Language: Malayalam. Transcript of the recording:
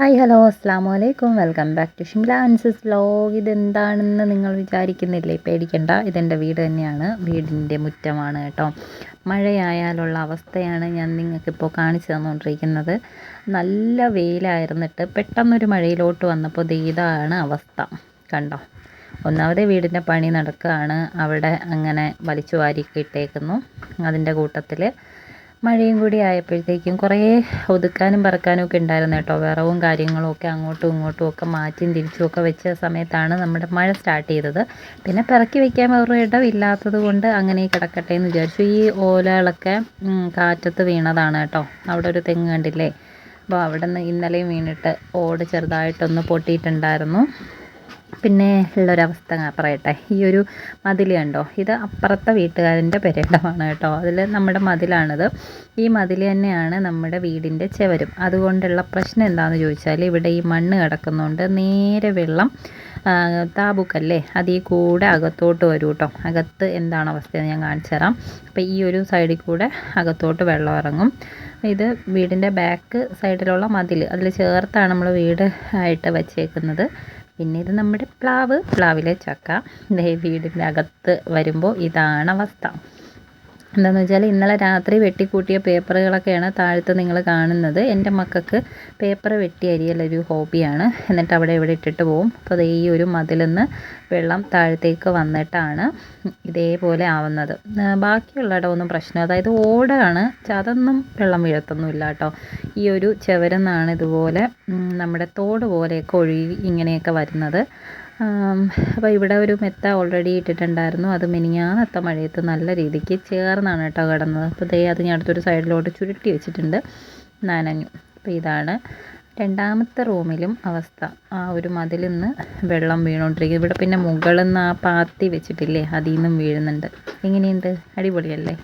ഹായ് ഹലോ അസ്സാമു അലൈക്കും വെൽക്കം ബാക്ക് ടു ഷിംല ആൻസസ് വ്ലോഗ്. ഇതെന്താണെന്ന് നിങ്ങൾ വിചാരിക്കുന്നില്ലേ? പേടിക്കണ്ട. ഇതെന്റെ വീട് തന്നെയാണ്. വീടിന്റെ മുറ്റമാണ് കേട്ടോ. മഴയായാലുള്ള അവസ്ഥയാണ് ഞാൻ നിങ്ങൾക്കിപ്പോൾ കാണിച്ചു തന്നുകൊണ്ടിരിക്കുന്നത് നല്ല വെയിലായിരുന്നിട്ട് പെട്ടെന്നൊരു മഴയിലോട്ട് വന്നപ്പോൾ ഇതാണ് അവസ്ഥ. കണ്ടോ? ഒന്നാമതേ വീടിന്റെ പണി നടക്കുകയാണ് അവിടെ അങ്ങനെ വലിച്ചു വാരിയൊക്കെ ഇട്ടേക്കുന്നു. അതിന്റെ കൂട്ടത്തിൽ മഴയും കൂടി ആയപ്പോഴത്തേക്കും കുറേ ഒതുക്കാനും പറക്കാനും ഒക്കെ ഉണ്ടായിരുന്നു കേട്ടോ. വിറവും കാര്യങ്ങളും ഒക്കെ അങ്ങോട്ടും ഇങ്ങോട്ടും ഒക്കെ മാറ്റിയും തിരിച്ചും ഒക്കെ വെച്ച സമയത്താണ് നമ്മുടെ മഴ സ്റ്റാർട്ട് ചെയ്തത്. പിന്നെ പിറക്കി വെക്കാൻ വേറെ ഇടമില്ലാത്തത് കൊണ്ട് അങ്ങനെ കിടക്കട്ടെ എന്ന് വിചാരിച്ചു. ഈ ഓലകളൊക്കെ കാറ്റത്ത് വീണതാണ് കേട്ടോ. അവിടെ ഒരു തെങ്ങ് കണ്ടില്ലേ? അപ്പോൾ അവിടെ നിന്ന് ഇന്നലെയും വീണിട്ട് ഓട് ചെറുതായിട്ടൊന്ന് പൊട്ടിയിട്ടുണ്ടായിരുന്നു. പിന്നെ ഉള്ളൊരവസ്ഥ പറയട്ടെ. ഈ ഒരു മതിൽ കണ്ടോ? ഇത് അപ്പുറത്തെ വീട്ടുകാരന്റെ പെരേടമാണ് കേട്ടോ. അതിൽ നമ്മുടെ മതിലാണിത്. ഈ മതിൽ തന്നെയാണ് നമ്മുടെ വീടിന്റെ ചെവരും. അതുകൊണ്ടുള്ള പ്രശ്നം എന്താണെന്ന് ചോദിച്ചാൽ ഇവിടെ ഈ മണ്ണ് കിടക്കുന്നതുകൊണ്ട് നേരെ വെള്ളം താബുക്കല്ലേ? അതിൽ കൂടെ അകത്തോട്ട് വരും കേട്ടോ അകത്ത് എന്താണ് അവസ്ഥയെന്ന് ഞാൻ കാണിച്ചു തരാം. അപ്പോൾ ഈ ഒരു സൈഡിൽ കൂടെ അകത്തോട്ട് വെള്ളം ഇറങ്ങും. ഇത് വീടിന്റെ ബാക്ക് സൈഡിലുള്ള മതിൽ അതിൽ ചേർത്താണ് നമ്മൾ വീട് ആയിട്ട് വച്ചേക്കുന്നത്. പിന്നെ ഇത് നമ്മുടെ പ്ലാവ് പ്ലാവിലെ ചക്ക. വീടിന്റെ അകത്ത് വരുമ്പോൾ ഇതാണ് അവസ്ഥ. എന്താണെന്ന് വെച്ചാൽ ഇന്നലെ രാത്രി വെട്ടിക്കൂട്ടിയ പേപ്പറുകളൊക്കെയാണ് താഴത്ത് നിങ്ങൾ കാണുന്നത്. എന്റെ മക്കൾക്ക് പേപ്പർ വെട്ടി അരിയലൊരു ഹോബിയാണ്. എന്നിട്ട് അവിടെ ഇവിടെ ഇട്ടിട്ട് പോകും അപ്പോൾ ഈ ഒരു മതിൽ നിന്ന് വെള്ളം താഴത്തേക്ക് വന്നിട്ടാണ് ഇതേപോലെ ആവുന്നത്. ബാക്കിയുള്ള ഇടമൊന്നും പ്രശ്നം അതായത് ഓടാണ്. അതൊന്നും വെള്ളം വീഴത്തൊന്നുമില്ല കേട്ടോ. ഈ ഒരു ചവരുന്നാണ് ഇതുപോലെ നമ്മുടെ തോട് പോലെയൊക്കെ ഒഴുകി ഇങ്ങനെയൊക്കെ വരുന്നത്. അപ്പോൾ ഇവിടെ ഒരു മെത്ത ഓൾറെഡി ഇട്ടിട്ടുണ്ടായിരുന്നു. അത് മിനിഞ്ഞാന്നത്തെ മഴയത്ത് നല്ല രീതിക്ക് ചേർന്നാണ് കേട്ടോ കിടന്നത്. അപ്പോൾ ദേ അത് ഞാൻ അടുത്തൊരു സൈഡിലോട്ട് ചുരുട്ടി വെച്ചിട്ടുണ്ട്. നനഞ്ഞു. അപ്പോൾ ഇതാണ് രണ്ടാമത്തെ റൂമിലും അവസ്ഥ. ആ ഒരു മതിൽ നിന്ന് വെള്ളം വീണുകൊണ്ടിരിക്കും ഇവിടെ പിന്നെ മുകളിൽ നിന്ന് ആ പാത്തി വെച്ചിട്ടില്ലേ? അതിൽ നിന്നും വീഴുന്നുണ്ട്. എങ്ങനെയുണ്ട്? അടിപൊളിയല്ലേ?